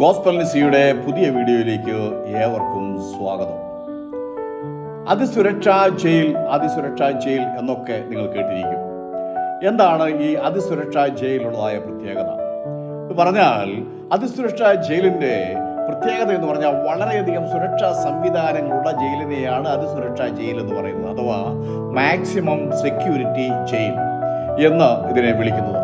Gospel നിസിയുടെ പുതിയ വീഡിയോയിലേക്ക് ഏവർക്കും സ്വാഗതം. അതിസുരക്ഷാ ജയിൽ അതിസുരക്ഷാ ജയിൽ എന്നൊക്കെ നിങ്ങൾ കേട്ടിരിക്കും. എന്താണ് ഈ അതിസുരക്ഷാ ജയിലുള്ളതായ പ്രത്യേകത? പറഞ്ഞാൽ അതിസുരക്ഷാ ജയിലിന്റെ പ്രത്യേകത എന്ന് പറഞ്ഞാൽ വളരെയധികം സുരക്ഷാ സംവിധാനങ്ങളുള്ള ജയിലിനെയാണ് അതിസുരക്ഷാ ജയിൽ എന്ന് പറയുന്നത് അഥവാ മാക്സിമം സെക്യൂരിറ്റി ജയിൽ എന്ന് ഇതിനെ വിളിക്കുന്നത്.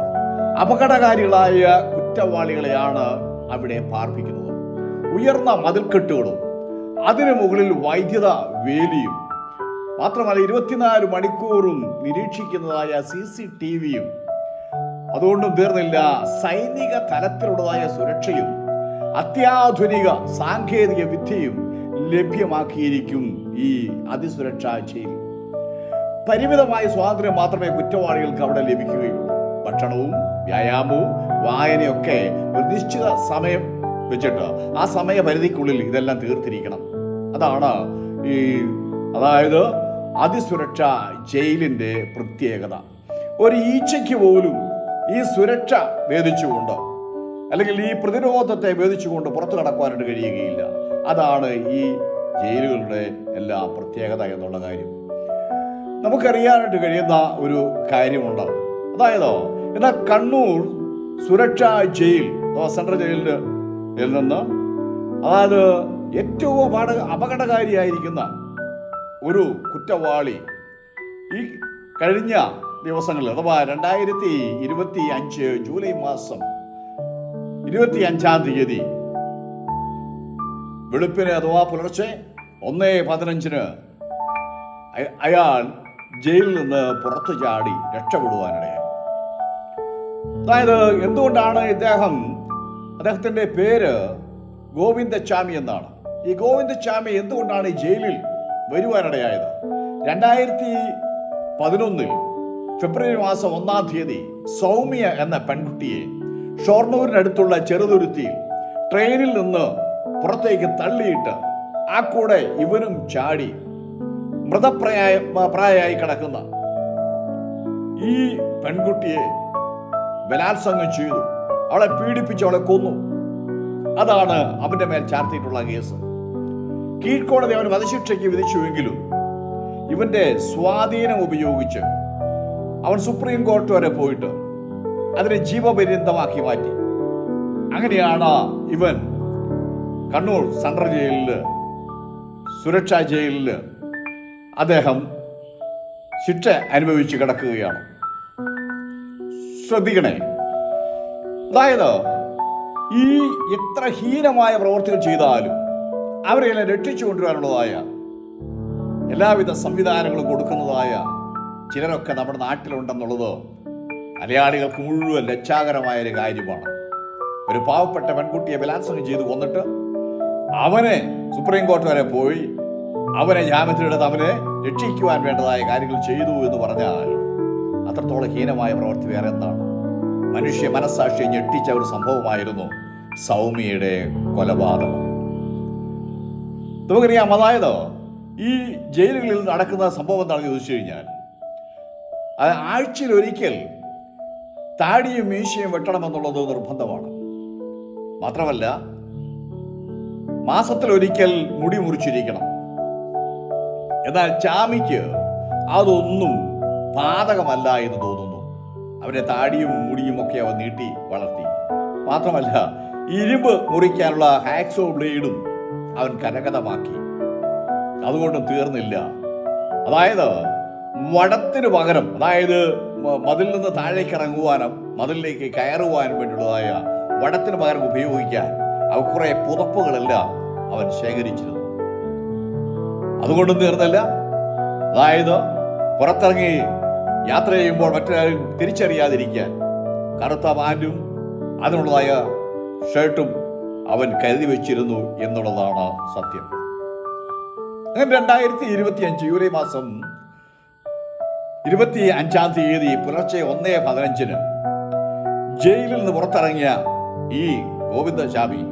അപകടകാരികളായ കുറ്റവാളികളെയാണ് അവിടെ പാർപ്പിക്കുന്നത്. ഉയർന്ന മതിൽക്കെട്ടുകളും അതിനു മുകളിൽ വൈദ്യുത വേലിയും മാത്രമല്ല ഇരുപത്തിനാല് മണിക്കൂറും നിരീക്ഷിക്കുന്നതായ സി സി ടി വിയും. അതുകൊണ്ടും തീർന്നില്ല സൈനിക തലത്തിലുള്ളതായ സുരക്ഷയും അത്യാധുനിക സാങ്കേതിക വിദ്യയും ലഭ്യമാക്കിയിരിക്കും ഈ അതിസുരക്ഷാ ജയിൽ. പരിമിതമായ സ്വാതന്ത്ര്യം മാത്രമേ കുറ്റവാളികൾക്ക് അവിടെ ലഭിക്കുകയുള്ളൂ. ഭക്ഷണവും വ്യായാമവും വായനയൊക്കെ ഒരു നിശ്ചിത സമയം വെച്ചിട്ട് ആ സമയപരിധിക്കുള്ളിൽ ഇതെല്ലാം തീർത്തിരിക്കണം. അതാണ് ഈ അതായത് അതിസുരക്ഷ ജയിലിന്റെ പ്രത്യേകത. ഒരു ഈച്ചയ്ക്ക് പോലും ഈ സുരക്ഷ വേദിച്ചുകൊണ്ട് അല്ലെങ്കിൽ ഈ പ്രതിരോധത്തെ വേദിച്ചുകൊണ്ട് പുറത്തു കടക്കുവാനായിട്ട് കഴിയുകയില്ല. അതാണ് ഈ ജയിലുകളുടെ എല്ലാ പ്രത്യേകത എന്നുള്ള കാര്യം. നമുക്കറിയാനായിട്ട് കഴിയുന്ന ഒരു കാര്യമുണ്ട്. അതായത് എന്നാൽ കണ്ണൂർ സുരക്ഷാ ജയിൽ സെൻട്രൽ ജയിലിൽ നിന്ന്. അതായത് ഏറ്റവും അപകട അപകടകാരിയായിരിക്കുന്ന ഒരു കുറ്റവാളി ഈ കഴിഞ്ഞ ദിവസങ്ങളിൽ അഥവാ രണ്ടായിരത്തി ഇരുപത്തി അഞ്ച് ജൂലൈ മാസം ഇരുപത്തി അഞ്ചാം തീയതി വെളുപ്പിന് അഥവാ പുലർച്ചെ ഒന്ന് പതിനഞ്ചിന് അയ- അയാൾ ജയിലിൽ നിന്ന് പുറത്തു ചാടി രക്ഷപ്പെടുവാനിടയായി. അതായത് എന്തുകൊണ്ടാണ് ഇദ്ദേഹം അദ്ദേഹത്തിന്റെ പേര് ഗോവിന്ദച്ചാമി എന്നാണ്? ഈ ഗോവിന്ദച്ചാമി എന്തുകൊണ്ടാണ് ഈ ജയിലിൽ വരുവാനിടയായത്? രണ്ടായിരത്തി പതിനൊന്നിൽ ഫെബ്രുവരി മാസം ഒന്നാം തീയതി സൗമ്യ എന്ന പെൺകുട്ടിയെ ഷൊർണൂരിനടുത്തുള്ള ചെറുതുരുത്തിയിൽ ട്രെയിനിൽ നിന്ന് പുറത്തേക്ക് തള്ളിയിട്ട് ആ കൂടെ ഇവനും ചാടി മൃതപ്രായ പ്രായമായി കിടക്കുന്ന ഈ പെൺകുട്ടിയെ ബലാത്സംഗം ചെയ്തു. അവളെ പീഡിപ്പിച്ച് അവളെ കൊന്നു. അതാണ് അവന്റെ മേൽ ചാർത്തിയിട്ടുള്ള കേസ്. കീഴ്ക്കോടതി അവന് വധശിക്ഷയ്ക്ക് വിധിച്ചുവെങ്കിലും ഇവന്റെ സ്വാധീനം ഉപയോഗിച്ച് അവൻ സുപ്രീം കോർട്ട് വരെ പോയിട്ട് അതിനെ ജീവപര്യന്തമാക്കി മാറ്റി. അങ്ങനെയാണ് ഇവൻ കണ്ണൂർ സെൻട്രൽ ജയിലിൽ സുരക്ഷാ ജയിലിൽ അദ്ദേഹം ശിക്ഷ അനുഭവിച്ച് കിടക്കുകയാണ്. ശ്രദ്ധിക്കണേ. അതായത് ഈ എത്ര ഹീനമായ പ്രവർത്തികൾ ചെയ്താലും അവരെല്ലാം രക്ഷിച്ചു കൊണ്ടുവരാനുള്ളതായ എല്ലാവിധ സംവിധാനങ്ങളും കൊടുക്കുന്നതായ ചിലരൊക്കെ നമ്മുടെ നാട്ടിലുണ്ടെന്നുള്ളത് മലയാളികൾക്ക് മുഴുവൻ ലജ്ജാകരമായ ഒരു കാര്യമാണ്. ഒരു പാവപ്പെട്ട പെൺകുട്ടിയെ ബലാത്സംഗം ചെയ്ത് കൊന്നിട്ട് അവനെ സുപ്രീം കോടതി വരെ പോയി അവനെ ജാമ്യത്തിലെടുത്ത് അവനെ രക്ഷിക്കുവാൻ വേണ്ടതായ കാര്യങ്ങൾ ചെയ്തു എന്ന് പറഞ്ഞാൽ അത്രത്തോളം ഹീനമായ പ്രവൃത്തി വേറെ എന്താണ്? മനുഷ്യ മനസ്സാക്ഷിയെ ഞെട്ടിച്ച ഒരു സംഭവമായിരുന്നു സൗമ്യയുടെ കൊലപാതകം. നമുക്കറിയാം അതായത് ഈ ജയിലുകളിൽ നടക്കുന്ന സംഭവം എന്താണെന്ന് ചോദിച്ചു കഴിഞ്ഞാൽ ആഴ്ചയിൽ ഒരിക്കൽ താടിയും മീശയും വെട്ടണമെന്നുള്ളത് നിർബന്ധമാണ്. മാത്രമല്ല മാസത്തിലൊരിക്കൽ മുടി മുറിച്ചിരിക്കണം. എന്നാൽ ചാമിക്ക് അതൊന്നും പാതകമല്ല എന്ന് തോന്നുന്നു. അവരെ താടിയും മുടിയും ഒക്കെ അവൻ നീട്ടി വളർത്തി. മാത്രമല്ല ഇരുമ്പ് മുറിക്കാനുള്ള ഹാക്സോ ബ്ലേഡും അവൻ കരകതമാക്കി അതുകൊണ്ടും തീർന്നില്ല. അതായത് വടത്തിന് പകരം അതായത് മതിൽ നിന്ന് താഴേക്ക് ഇറങ്ങുവാനും മതിലിലേക്ക് കയറുവാനും വേണ്ടിയുള്ളതായ വടത്തിന് പകരം ഉപയോഗിക്കാൻ അവ കുറെ പുതപ്പുകളെല്ലാം അവൻ ശേഖരിച്ചിരുന്നു. അതുകൊണ്ടും തീർന്നല്ല. അതായത് പുറത്തിറങ്ങി യാത്ര ചെയ്യുമ്പോൾ മറ്റൊരാരും തിരിച്ചറിയാതിരിക്കാൻ കറുത്ത പാന്റും അതിനുള്ളതായ ഷർട്ടും അവൻ കരുതി വെച്ചിരുന്നു എന്നുള്ളതാണ് സത്യം. അങ്ങനെ രണ്ടായിരത്തി ഇരുപത്തി അഞ്ച് ജൂലൈ മാസം ഇരുപത്തി അഞ്ചാം തീയതി പുലർച്ചെ ഒന്നേ പതിനഞ്ചിന് ജയിലിൽ നിന്ന് പുറത്തിറങ്ങിയ ഈ ഗോവിന്ദശാമി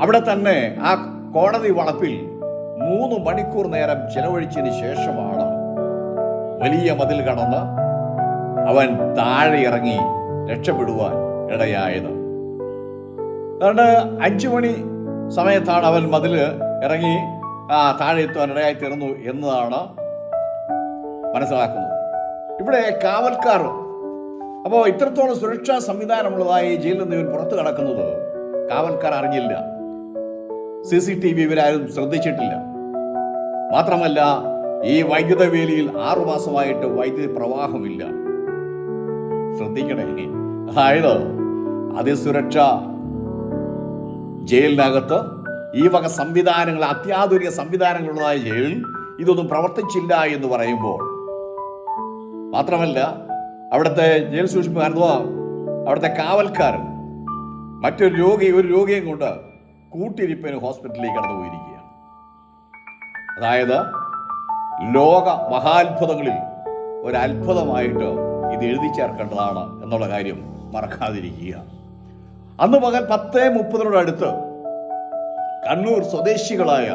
അവിടെ തന്നെ ആ കോടതി വളപ്പിൽ മൂന്ന് മണിക്കൂർ നേരം ചെലവഴിച്ചതിന് ശേഷമാണ് വലിയ മതിൽ കടന്ന് അവൻ താഴെ ഇറങ്ങി രക്ഷപ്പെടുവാൻ ഇടയായത്. അതുകൊണ്ട് അഞ്ചു മണി സമയത്താണ് അവൻ മതിൽ ഇറങ്ങി ആ താഴെ എത്തുവാൻ ഇടയായി തീർന്നു എന്നതാണ് മനസ്സിലാക്കുന്നത്. ഇവിടെ കാവൽക്കാർ അപ്പോൾ ഇത്രത്തോളം സുരക്ഷാ സംവിധാനമുള്ളതായി ജയിലിൽ നിന്ന് ഇവൻ പുറത്തു കടക്കുന്നത് കാവൽക്കാർ അറിഞ്ഞില്ല. സി സി ടി വി ഇവരാരും ശ്രദ്ധിച്ചിട്ടില്ല. മാത്രമല്ല ഈ വൈദ്യുത വേലിയിൽ ആറുമാസമായിട്ട് വൈദ്യുതി പ്രവാഹമില്ല ശ്രദ്ധിക്കണേ അതായത് അതിസുരക്ഷ ജയിലിനകത്ത് ഈ വക സംവിധാനങ്ങൾ അത്യാധുനിക സംവിധാനങ്ങളുള്ളതായ ജയിലിൽ ഇതൊന്നും പ്രവർത്തിച്ചില്ല എന്ന് പറയുമ്പോൾ. മാത്രമല്ല അവിടുത്തെ ജയിൽ സൂക്ഷിപ്പുകാരൻ അഥവാ അവിടുത്തെ കാവൽക്കാരൻ മറ്റൊരു രോഗി ഒരു രോഗിയും കൊണ്ട് കൂട്ടിരിപ്പിന് ഹോസ്പിറ്റലിലേക്ക് കടന്നു പോയിരിക്കുകയാണ് അതായത് ലോക മഹാത്ഭുതങ്ങളിൽ ഒരു അത്ഭുതമായിട്ട് ഇത് എഴുതി ചേർക്കേണ്ടതാണ് എന്നുള്ള കാര്യം മറക്കാതിരിക്കുക. അന്ന് പകൽ പത്ത് മുപ്പതിനോടടുത്ത് കണ്ണൂർ സ്വദേശികളായ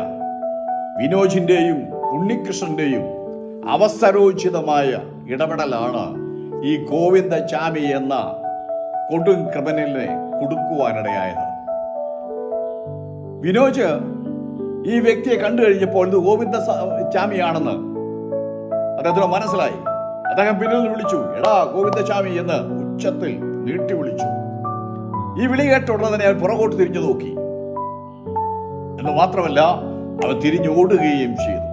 വിനോജിന്റെയും ഉണ്ണികൃഷ്ണന്റെയും അവസരോചിതമായ ഇടപെടലാണ് ഈ ഗോവിന്ദചാമി എന്ന കൊടും ക്രിമിനലിനെ കുടുക്കുവാനിടയായത്. വിനോജ് ഈ വ്യക്തിയെ കണ്ടു കഴിഞ്ഞപ്പോൾ ഇത് ഗോവിന്ദ ചാമിയാണെന്ന് അദ്ദേഹത്തിന് മനസ്സിലായി. അദ്ദേഹം പിന്നിൽ നിന്ന് വിളിച്ചു എടാ ഗോവിന്ദചാമി എന്ന് ഉച്ചത്തിൽ നീട്ടി വിളിച്ചു. ഈ വിളി കേട്ട ഉടനെ അവൻ പുറകോട്ട് തിരിഞ്ഞു നോക്കി. എന്ന് മാത്രമല്ല അവൻ തിരിഞ്ഞോടുകയും ചെയ്തു.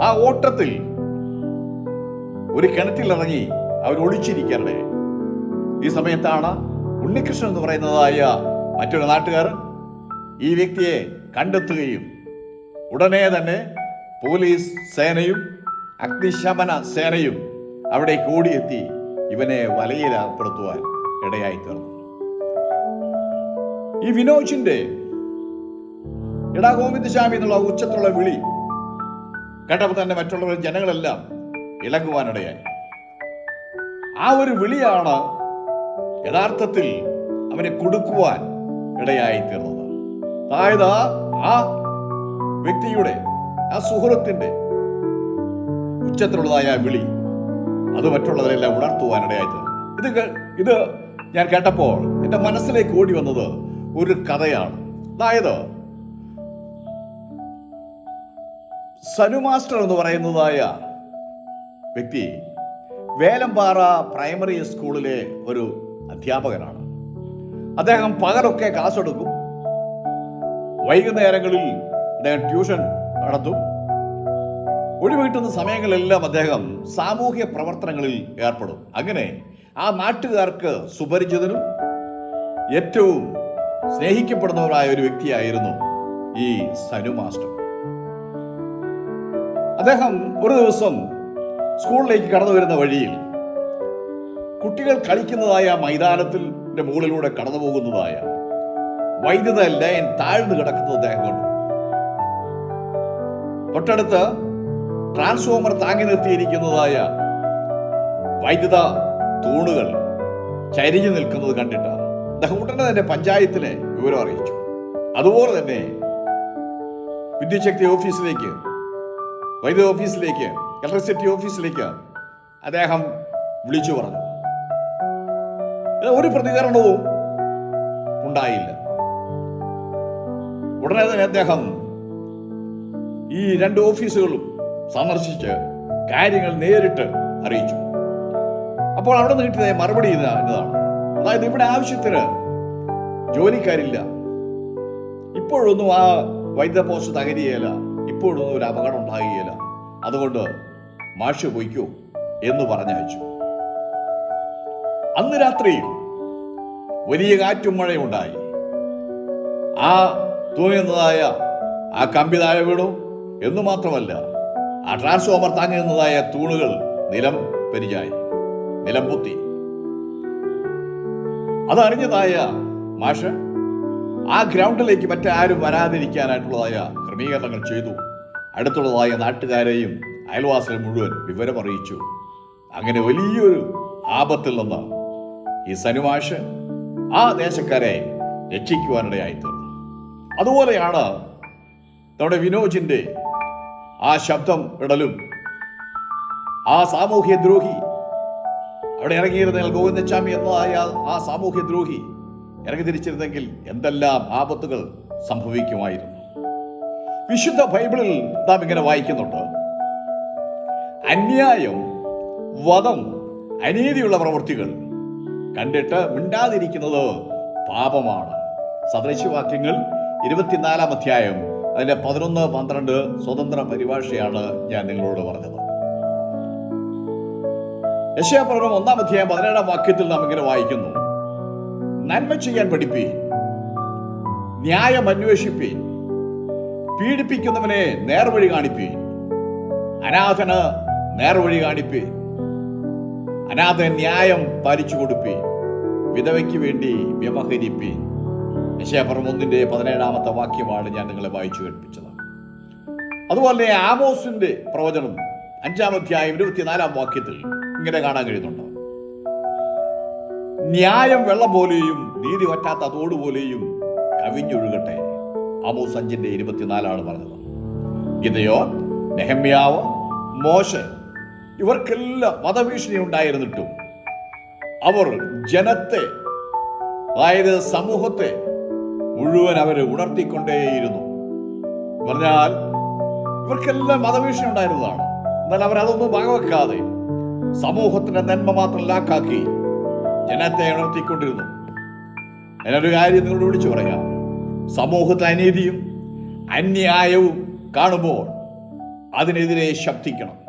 ആ ഓട്ടത്തിൽ ഒരു കിണറ്റിൽ ഇറങ്ങി അവൻ ഒളിച്ചിരിക്കരുടെ ഈ സമയത്താണ് ഉണ്ണികൃഷ്ണൻ എന്ന് പറയുന്നതായ മറ്റൊരു നാട്ടുകാരൻ ഈ വ്യക്തിയെ കണ്ടെത്തുകയും ഉടനെ തന്നെ പോലീസ് സേനയും അഗ്നിശമന സേനയും അവിടെ കൂടിയെത്തി ഇവനെ വലയിലപ്പെടുത്തുവാൻ ഇടയായി തീർന്നു. ഈ വിനോജിന്റെ എടാ ഗോവിന്ദസ്വാമി എന്നുള്ള ഉച്ചത്തിലുള്ള വിളി കേട്ടപ്പോൾ തന്നെ മറ്റുള്ളവർ ജനങ്ങളെല്ലാം ഇളകുവാനിടയായി ആ ഒരു വിളിയാണ് യഥാർത്ഥത്തിൽ അവനെ കൊടുക്കുവാൻ ഇടയായി തീർന്നത്. അതായത് ആ വ്യക്തിയുടെ ആ സുഹൃത്തിന്റെ ഉച്ചത്തിലുള്ളതായ വിളി അത് മറ്റുള്ളവരെല്ലാം ഉണർത്തുവാനിടയായി തീർന്നു. ഇത് ഇത് ഞാൻ കേട്ടപ്പോൾ എന്റെ മനസ്സിലേക്ക് ഓടി വന്നത് ഒരു കഥയാണ്. അതായത് സനു മാസ്റ്റർ എന്ന് പറയുന്നതായ വ്യക്തി വേലമ്പാറ പ്രൈമറി സ്കൂളിലെ ഒരു അധ്യാപകനാണ്. അദ്ദേഹം പകലൊക്കെ ക്ലാസ് എടുക്കും വൈകുന്നേരങ്ങളിൽ അദ്ദേഹം ട്യൂഷൻ നടത്തും ഒഴിവ് സമയങ്ങളിലെല്ലാം അദ്ദേഹം സാമൂഹ്യ പ്രവർത്തനങ്ങളിൽ ഏർപ്പെടും. അങ്ങനെ ആ നാട്ടുകാർക്ക് സുപരിചിതനും ഏറ്റവും സ്നേഹിക്കപ്പെടുന്നവരായ ഒരു വ്യക്തിയായിരുന്നു ഈ സനു മാസ്റ്റർ. അദ്ദേഹം ഒരു ദിവസം സ്കൂളിലേക്ക് കടന്നു വരുന്ന വഴിയിൽ കുട്ടികൾ കളിക്കുന്നതായ മൈതാനത്തിന്റെ മുകളിലൂടെ കടന്നു പോകുന്നതായ വൈദ്യുത ലൈൻ താഴ്ന്നു കിടക്കുന്നത് അദ്ദേഹം കണ്ടു. തൊട്ടടുത്ത് ട്രാൻസ്ഫോമർ താങ്ങി നിർത്തിയിരിക്കുന്നതായ വൈദ്യുത തൂണുകൾ ചരിഞ്ഞു നിൽക്കുന്നത് കണ്ടിട്ട് അദ്ദേഹം ഉടനെ തന്നെ പഞ്ചായത്തിനെ വിവരം അറിയിച്ചു. അതുപോലെ തന്നെ വിദ്യുച്ഛക്തി ഓഫീസിലേക്ക് വൈദ്യുത ഓഫീസിലേക്ക് ഇലക്ട്രിസിറ്റി ഓഫീസിലേക്ക് അദ്ദേഹം വിളിച്ചു പറഞ്ഞു. ഒരു പ്രതികരണവും ഉണ്ടായില്ല. ഉടനെ തന്നെ അദ്ദേഹം ഈ രണ്ട് ഓഫീസുകളും സന്ദർശിച്ച് കാര്യങ്ങൾ നേരിട്ട് അറിയിച്ചു. അപ്പോൾ അവിടെ നിന്ന് കിട്ടിയ മറുപടി ഇതാ ഇതാണ്. അതായത് ഇവിടെ ആവശ്യത്തിന് ജോലിക്കാരില്ല. ഇപ്പോഴൊന്നും ആ വൈദ്യുത പോസ്റ്റ് തകരുകയില്ല. ഇപ്പോഴൊന്നും ഒരു അപകടം ഉണ്ടാകുകയില്ല. അതുകൊണ്ട് മാഷ് പൊയ്ക്കോ എന്ന് പറഞ്ഞയച്ചു. അന്ന് രാത്രിയിൽ വലിയ കാറ്റും മഴയും ഉണ്ടായി. ആ തൂങ്ങുന്നതായ ആ കമ്പി താഴെ വീണു. എന്നു മാത്രമല്ല ആ ട്രാൻസ്ഫോമർ താങ്ങുന്നതായ നിന്നതായ തൂണുകൾ നിലം പെരിഞ്ഞായി നിലം പൊത്തി. അതറിഞ്ഞതായ മാഷ് ആ ഗ്രൗണ്ടിലേക്ക് മറ്റാരും വരാതിരിക്കാനായിട്ടുള്ളതായ ക്രമീകരണങ്ങൾ ചെയ്തു. അടുത്തുള്ളതായ നാട്ടുകാരെയും അയൽവാസികൾ മുഴുവൻ വിവരമറിയിച്ചു അങ്ങനെ വലിയൊരു ആപത്തിൽ നിന്ന് ഈ സനുമാഷ് ആ ദേശക്കാരെ രക്ഷിക്കുവാനിടയായി തീർന്നു അതുപോലെയാണ് നമ്മുടെ വിനോജിന്റെ ആ ശബ്ദം ഇടലും. ആ സാമൂഹ്യ ദ്രോഹി. അവിടെ ഇറങ്ങിയിരുന്ന ഗോവിന്ദസ്വാമി എന്നതായ ആ സാമൂഹ്യ ദ്രോഹി ഇറങ്ങി തിരിച്ചിരുന്നെങ്കിൽ എന്തെല്ലാം ആപത്തുകൾ സംഭവിക്കുമായിരുന്നു. വിശുദ്ധ ബൈബിളിൽ നാം ഇങ്ങനെ വായിക്കുന്നുണ്ട്. അന്യായം വധം അനീതിയുള്ള പ്രവൃത്തികൾ കണ്ടിട്ട് മിണ്ടാതിരിക്കുന്നത് പാപമാണ്. സദൃശ്യവാക്യങ്ങൾ ഇരുപത്തിനാലാം അധ്യായം അതിന്റെ പതിനൊന്ന് പന്ത്രണ്ട് സ്വതന്ത്ര പരിഭാഷയാണ് ഞാൻ നിങ്ങളോട് പറഞ്ഞത്. യശയാപ്രകടനം ഒന്നാം അധ്യായം പതിനേഴാം വാക്യത്തിൽ നാം ഇങ്ങനെ വായിക്കുന്നു. നന്മ ചെയ്യാൻ പഠിപ്പീൻ ന്യായം അന്വേഷിപ്പീൻ പീഡിപ്പിക്കുന്നവനെ നേർവഴി കാണിപ്പീൻ അനാഥന് നേർവഴി കാണിപ്പീൻ അനാഥൻ ന്യായം പാലിച്ചു കൊടുപ്പീൻ വിധവയ്ക്ക് വേണ്ടി വ്യവഹരിപ്പീൻ. ഒന്നിന്റെ പതിനേഴാമത്തെ വാക്യമാണ് ഞാൻ നിങ്ങളെ വായിച്ചു കേൾപ്പിച്ചത്. അതുപോലെ ആമോസിന്റെ പ്രവചനം അഞ്ചാം അധ്യായം ഇരുപത്തിനാലാം വാക്യത്തിൽ ഇങ്ങനെ കാണാൻ കഴിയുന്നുണ്ട്. ന്യായം വെള്ളം പോലെയും നീതി പറ്റാത്ത തോട് പോലെയും കവിഞ്ഞൊഴുകട്ടെ. ആമോസ് അഞ്ചിന്റെ ഇരുപത്തിനാലാണ് പറഞ്ഞത്. ഗിതയോ നെഹമ്യാവ് മോശ ഇവർക്കെല്ലാം വധഭീഷണി ഉണ്ടായിരുന്നിട്ടും അവർ ജനത്തെ അതായത് സമൂഹത്തെ മുഴുവൻ അവർ ഉണർത്തിക്കൊണ്ടേയിരുന്നു. പറഞ്ഞാൽ ഇവർക്കെല്ലാം മതഭീഷണി ഉണ്ടായിരുന്നതാണ്. എന്നാൽ അവരതൊന്നും വകവെക്കാതെ സമൂഹത്തിന്റെ നന്മ മാത്രം ലാക്കാക്കി ജനത്തെ ഉണർത്തിക്കൊണ്ടിരുന്നു. ഞാനൊരു കാര്യം നിങ്ങളോട് വിളിച്ചു പറയാം. സമൂഹത്തിൽ അനീതിയും അന്യായവും കാണുമ്പോൾ അതിനെതിരെ ശബ്ദിക്കണം.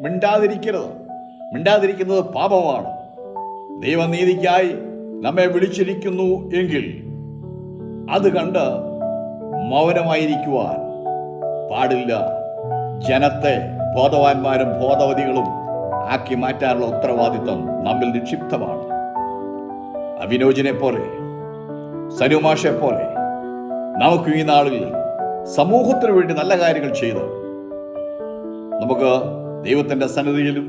മിണ്ടാതിരിക്കരുത്. മിണ്ടാതിരിക്കുന്നത് പാപമാണ്. ദൈവനീതിക്കായി നമ്മെ വിളിച്ചിരിക്കുന്നു എങ്കിൽ അത് കണ്ട് മൗനമായിരിക്കുവാൻ പാടില്ല. ജനത്തെ ബോധവാന്മാരും ബോധവതികളും ആക്കി മാറ്റാനുള്ള ഉത്തരവാദിത്വം നമ്മിൽ നിക്ഷിപ്തമാണ്. അവിനോജിനെ പോലെ സനുമാഷെ പോലെ നമുക്ക് ഈ നാളിൽ സമൂഹത്തിന് വേണ്ടി നല്ല കാര്യങ്ങൾ ചെയ്ത് നമുക്ക് ദൈവത്തിന്റെ സന്നിധിയിലും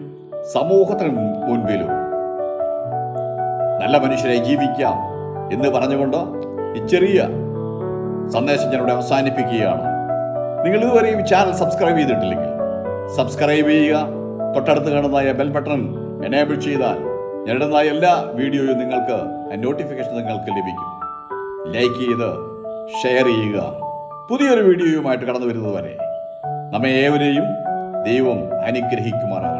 സമൂഹത്തിന് മുൻപിലും നല്ല മനുഷ്യരെ ജീവിക്കാം എന്ന് പറഞ്ഞുകൊണ്ട് ഈ ചെറിയ സന്ദേശം ഞാനിവിടെ അവസാനിപ്പിക്കുകയാണ്. നിങ്ങൾ ഇതുവരെയും ചാനൽ സബ്സ്ക്രൈബ് ചെയ്തിട്ടില്ലെങ്കിൽ സബ്സ്ക്രൈബ് ചെയ്യുക തൊട്ടടുത്ത് കാണുന്നതായ ബെൽ ബട്ടൺ എനേബിൾ ചെയ്താൽ ഞാനിടുന്നതായ എല്ലാ വീഡിയോയും നിങ്ങൾക്ക് നോട്ടിഫിക്കേഷൻ നിങ്ങൾക്ക് ലഭിക്കും. ലൈക്ക് ചെയ്ത് ഷെയർ ചെയ്യുക. പുതിയൊരു വീഡിയോയുമായിട്ട് കടന്നു വരുന്നതുവരെ നമ്മെ ഏവരെയും ദൈവം അനുഗ്രഹിക്കുമാറാകട്ടെ.